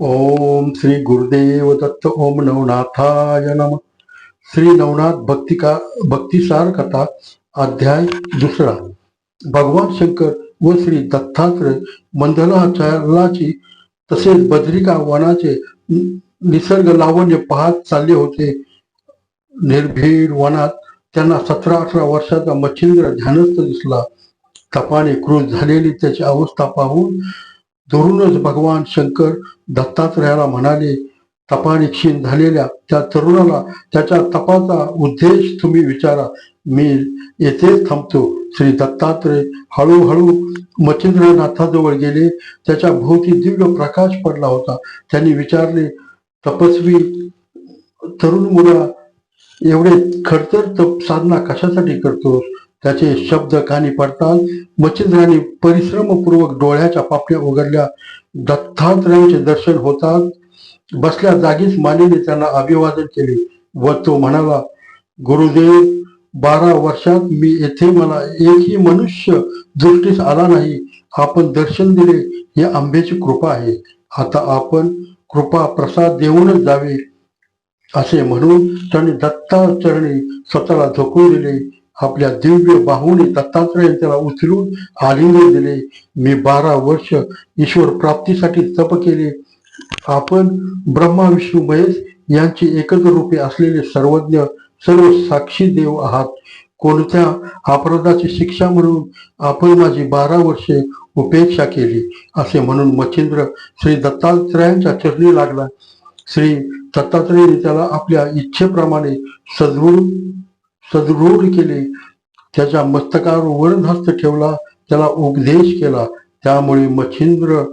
ओम श्री गुरुदेव दत्त ओम नवनाथाय नम। श्री नवनाथ भक्तिका भक्तिसार कथा अध्याय दुसरा। भगवान शंकर व श्री दत्तात्रय मंदलाचार्याची तसेच बद्रिका वनाचे निसर्ग लावण्य पाहत चालले होते. निर्भीड वनात त्यांना सतरा अठरा वर्षाचा मच्छिंद्र ध्यानस्थ दिसला. तपाने क्रूज झालेली त्याची अवस्था पाहून तरुणच भगवान शंकर दत्तात्रयाला म्हणाले तपाने क्षीण झालेल्या त्या तरुणाला त्याच्या तपाचा उद्देश तुम्ही विचारा. मी येथेच थांबतो. श्री दत्तात्रय हळूहळू मच्छिंद्रनाथाजवळ गेले. त्याच्या भोवती दिव्य प्रकाश पडला होता. त्यांनी विचारले तपस्वी तरुण मुला एवढे खडतर तप साधना कशासाठी करतोस? त्याचे शब्द कानी पडतात मच्छिंद्राने परिश्रमपूर्वक डोळ्याच्या पापण्या उघडल्या. दत्तात्रयांचे दर्शन होतात. बसल्या जागीच मानेने त्यांना अभिवादन केले व तो म्हणाला गुरुदेव बारा वर्षात मी येथे मला एकही मनुष्य दृष्टीस आला नाही. आपण दर्शन दिले ही आंब्याची कृपा आहे. आता आपण कृपा प्रसाद देऊनच जावे. असे म्हणून त्यांनी दत्ताचरणी स्वतःला झोकून दिले. आपल्या दिव्य बाहूने दत्तात्रय त्याला उचलून आलिंगन दिले. मी बारा वर्ष ईश्वर प्राप्तीसाठी तप केले. आपण ब्रह्मा विष्णू महेश यांची एकत्र रूपे असलेले सर्वज्ञ सर्व साक्षी देव आहात. कोणत्या अपराधाची शिक्षा म्हणून आपण माझी बारा वर्षे उपेक्षा केली? असे म्हणून मच्छिंद्र श्री दत्तात्रयांच्या चरणी लागला. श्री दत्तात्रयाने त्याला आपल्या इच्छेप्रमाणे सद्गुरू सदृढ केले. त्याच्या मस्तकावर वरदहस्त ठेवला त्याला उपदेश केला. त्यामुळे मच्छिंद्र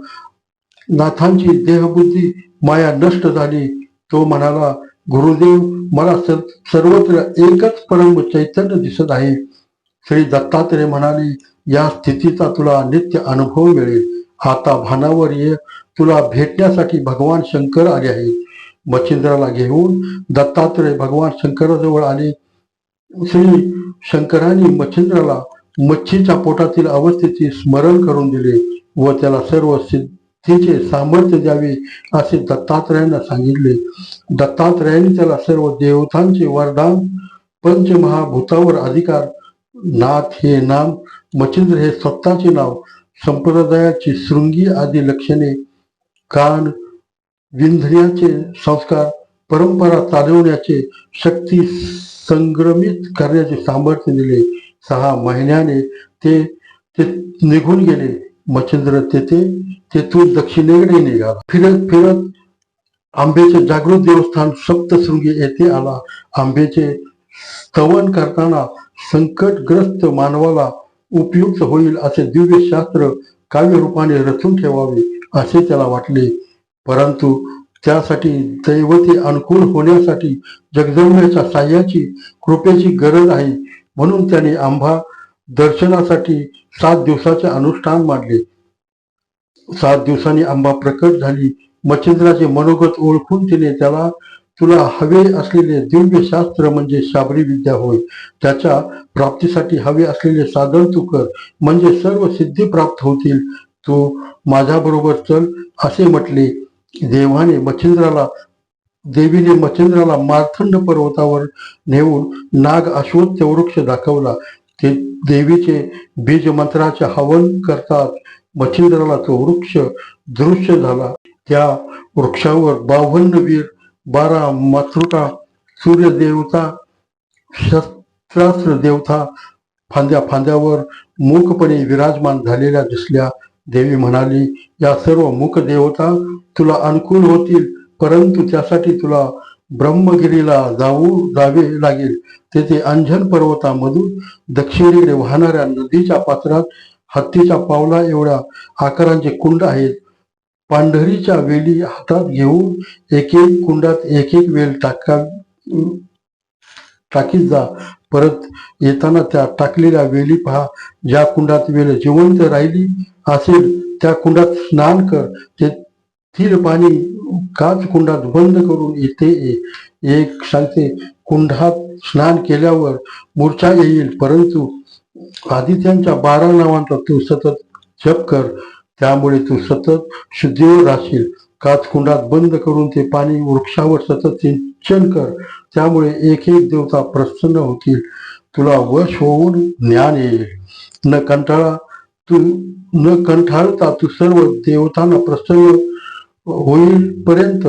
नाथांची देहबुद्धी माया नष्ट झाली. तो म्हणाला गुरुदेव मला सर्वत्र एकच परम चैतन्य दिसत आहे. श्री दत्तात्रय म्हणाले या स्थितीचा तुला नित्य अनुभव मिळेल. आता भानावर ये. तुला भेटण्यासाठी भगवान शंकर आले आहेत. मच्छिंद्राला घेऊन दत्तात्रय भगवान शंकराजवळ आले. श्री शंकरांनी मच्छिंद्राला मच्छीच्या पोटातील अवस्थेचे स्मरण करून दिले व त्याला सर्व सिद्धीचे सामर्थ्य द्यावे असे दत्तात्रयांना सांगितले. दत्तात्रयांनी त्याला सर्व देवतांचे वरदान पंचमहाभूतावर अधिकार नाथ हे नाम मच्छिंद्र हे स्वतःचे नाव संप्रदायाची शृंगी आदी लक्षणे कान विंधण्याचे संस्कार परंपरा चालवण्याचे शक्ती संग्रमित करण्याचे सामर्थ्य दिले. सहा महिन्याने ते ते निघून गेले. मच्छिंद्र तेथे तेथून दक्षिणेकडे निघाला. फिरत फिरत आंबेचे जागृत देवस्थान सप्तशृंगी येथे आला. आंबेचे स्तवन करताना संकटग्रस्त मानवाला उपयुक्त होईल असे दिव्य शास्त्र काव्यरूपाने रचून ठेवावे असे त्याला वाटले. परंतु त्यासाठी दैवते अनुकूल होण्यासाठी जगदंबेच्या साह्याची कृपेची गरज आहे. म्हणून त्याने आंबा दर्शनासाठी सात दिवसाचे अनुष्ठान मांडले. सात दिवसांनी आंबा प्रकट झाली. मच्छिंद्राचे मनोगत ओळखून तिने त्याला तुला हवे असलेले दिव्य शास्त्र म्हणजे शाबरी विद्या होय. त्याच्या प्राप्तीसाठी हवे असलेले साधन तू कर. म्हणजे सर्व सिद्धी प्राप्त होतील. तू माझ्याबरोबर चल असे म्हटले. देवाने मच्छिंद्राला देवीने मच्छिंद्राला मारथंड पर्वतावर नेऊन नाग अश्वत्थ वृक्ष दाखवला. ते देवीचे बीज मंत्राचे हवन करतात. मच्छिंद्राला तो वृक्ष दृश्य झाला. त्या वृक्षावर बावन्न वीर बारा मातृका सूर्य देवता शस्त्रास्त्र देवता फांद्या फांद्यावर मूकपणे विराजमान झालेल्या दिसल्या. देवी म्हणाली या सर्व मुख देवता तुला अनुकूल होतील परंतु त्यासाठी तुला ब्रह्मगिरीला जाऊ जावे लागेल. तेथे अंजन पर्वतामधून दक्षिणेकडे वाहणाऱ्या नदीच्या पात्रात हत्तीच्या पावला एवढ्या आकारांचे कुंड आहेत. पांढरीच्या वेली हातात घेऊन एक एक कुंडात एक एक वेल टाका टाकीत जा. परत येताना त्या टाकलेल्या वेली पहा ज्या कुंडात वेल जिवंत राहिली असेल त्या कुंडात स्नान कर. ते स्थिर पाणी काच कुंडात बंद करून येते ये. एक सांगते कुंडात स्नान केल्यावर मूर्छा येईल परंतु आदित्यांच्या बारा नावांचा तू सतत जप कर. त्यामुळे तू सतत शुद्धीवर राहशील. काच कुंडात बंद करून ते पाणी वृक्षावर सतत सिंचन कर. त्यामुळे एक एक देवता प्रसन्न होतील. तुला वश होऊन ज्ञान येईल. न कंटाळा तू न कंठाळता तू सर्व देवतांना प्रसन्न होईपर्यंत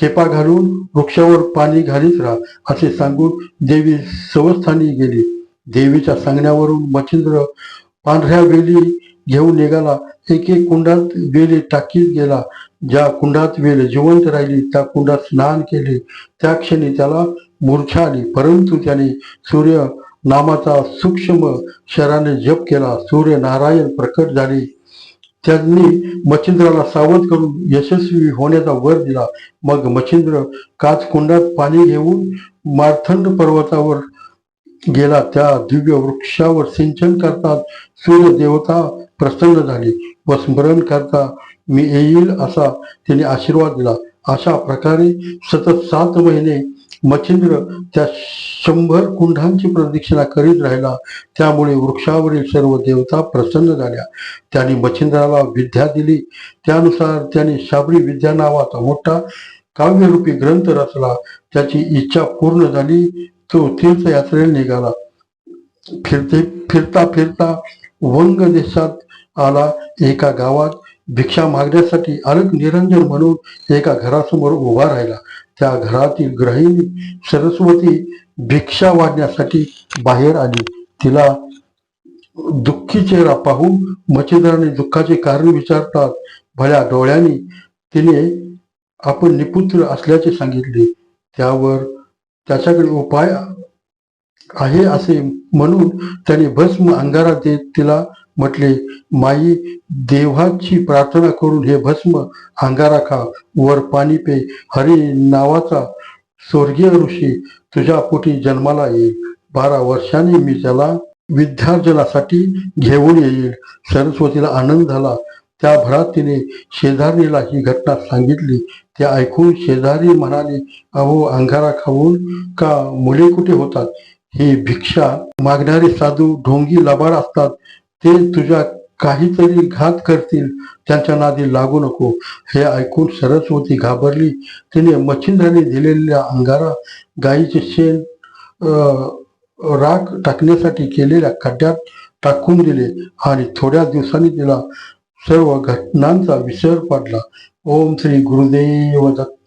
खेपा घालून वृक्षावर पाणी घालीत राहा असे सांगून देवी सवस्थानी गेली. देवीच्या सांगण्यावरून मच्छिंद्र पांढऱ्या वेली घेऊन निघाला. एक एक कुंडात वेली टाकीत गेला. ज्या कुंडात वेल जिवंत राहिली त्या कुंडात स्नान केले. त्या क्षणी त्याला मूर्छा आली परंतु त्याने सूर्य नामाचा सूक्ष्म शराने जप केला. सूर्य नारायण प्रकट झाले. त्यांनी मच्छिंद्राला सावध करून यशस्वी होण्याचा वर दिला. मग मच्छिंद्र काचकुंडात पाणी घेऊन मार्थंड पर्वतावर गेला. त्या दिव्य वृक्षावर सिंचन करतात सूर्य देवता प्रसन्न झाली. व स्मरण करता मी येईल असा त्याने आशीर्वाद दिला. अशा प्रकारे सतत सात महिने मच्छिंद्र त्या शंभर कुंडांची प्रदक्षिणा करीत राहिला. त्यामुळे वृक्षावरील सर्व देवता प्रसन्न झाल्या. त्यांनी मच्छिंद्राला विद्या दिली. त्यानुसार त्याने शाबरी विद्या नावाचा मोठा काव्यरूपी ग्रंथ रचला. त्याची इच्छा पूर्ण झाली. तो तीर्थयात्रेला निघाला. फिरते फिरता फिरता वंग देशात आला. एका गावात भिक्षा मागण्यासाठी अलक निरंजन म्हणून एका घरासमोर उभा राहिला. त्या घरातील ग्रहिणी सरस्वती भिक्षा वाढण्यासाठी बाहेर आली. तिला दुःखी चेहरा पाहून मच्छिंद्राने दुःखाचे कारण विचारतात. भल्या डोळ्यांनी तिने आपण निपुत्र असल्याचे सांगितले. त्यावर त्याच्याकडे उपाय आहे असे म्हणून त्याने भस्म अंगारा देत तिला म्हटले माई देवाची प्रार्थना करून हे भस्म अंगारा खा. वर पाणी पे. हरी नावाचा स्वर्गीय ऋषी तुझ्या पोटी जन्माला येईल. बारा वर्षांनी मी त्याला विद्यार्जनासाठी घेऊन येईल. सरस्वतीला आनंद झाला. त्या भरात तिने शेजारीला ही घटना सांगितली. ते ऐकून शेजारी म्हणाले अहो अंगारा खाऊन का मुले कुठे होतात? ही भिक्षा मागणारे साधू ढोंगी लबाड असतात. ते तुझ्या काहीतरी घात करतील त्यांच्या नादी लागू नको. हे ऐकून सरस्वती घाबरली. तिने मच्छिंद्राने दिलेल्या अंगारा गायीचे शेण राख टाकण्यासाठी केलेल्या खड्ड्यात टाकून दिले आणि थोड्या दिवसांनी तिला सर्व घटनांचा विसर पडला. ओम श्री गुरुदेव दत्त